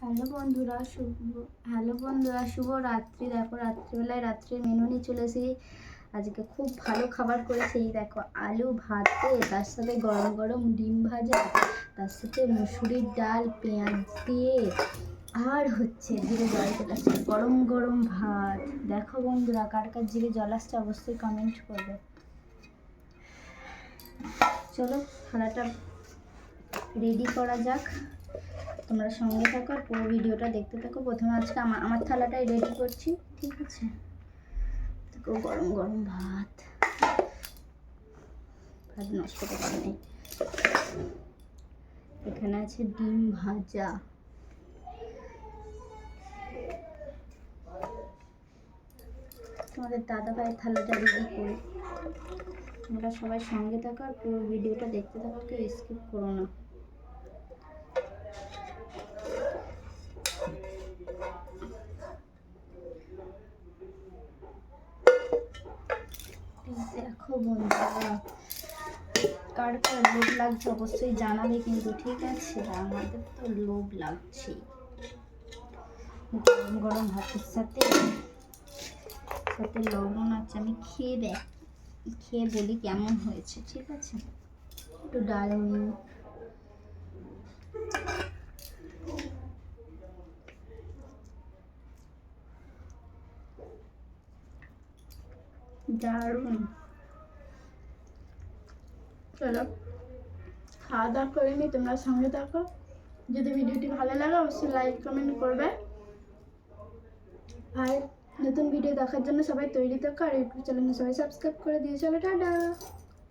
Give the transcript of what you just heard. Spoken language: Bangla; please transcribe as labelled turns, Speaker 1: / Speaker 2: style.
Speaker 1: হ্যালো বন্ধুরা, শুভ হ্যালো বন্ধুরা, শুভ রাত্রি। দেখো, রাত্রিবেলায় রাত্রির মেনু নিয়ে চলে এসেছি। আজকে খুব ভালো খাবার করেছি। দেখো, আলু ভাতে, তার সাথে গরম গরম ডিম ভাজা, তার সাথে মুসুরির ডাল, পেঁয়াজ দিয়ে। আর হচ্ছে জিরে জল চলে আসছে। গরম গরম ভাত। দেখো বন্ধুরা, কার কার জিরে জল আসছে অবশ্যই কমেন্ট করবে। চলো, থালাটা রেডি করা যাক। তোমরা সঙ্গে থাকো আর পুরো ভিডিওটা দেখতে থাকো। প্রথমে আজকে আমার আমার থালাটাই রেডি করছি, ঠিক আছে? দেখো, গরম গরম ভাত। ভাত নষ্ট করার নেই। এখানে আছে ডিম ভাজা। তোমাদের দাদা ভাইয়ের থালাটা রেডি করি। তোমরা সবাই সঙ্গে থাকো আর পুরো ভিডিওটা দেখতে থাকো, কেউ স্কিপ করো না। দেখো বন্ধুরা কার কার লোভ লাগছে অবশ্যই জানাবে কিন্তু ঠিক আছে, আমাদের তো লোভ লাগছে। গরম গরম ভাতের সাথে সাথে লবণ আছে, আমি খেয়ে দেখ, খেয়ে বলি কেমন হয়েছে, ঠিক আছে? একটু ডাল নিই দারুণ। চলো, খাওয়া দাওয়া করে নি তোমরা সঙ্গে থাকো। যদি ভিডিওটি ভালো লাগে, অবশ্যই লাইক, কমেন্ট করবে। আর নতুন ভিডিও দেখার জন্য সবাই তৈরি থাকো, আর ইউটিউব চ্যানেলে সবাই সাবস্ক্রাইব করে দিয়ে চলো, টাটা!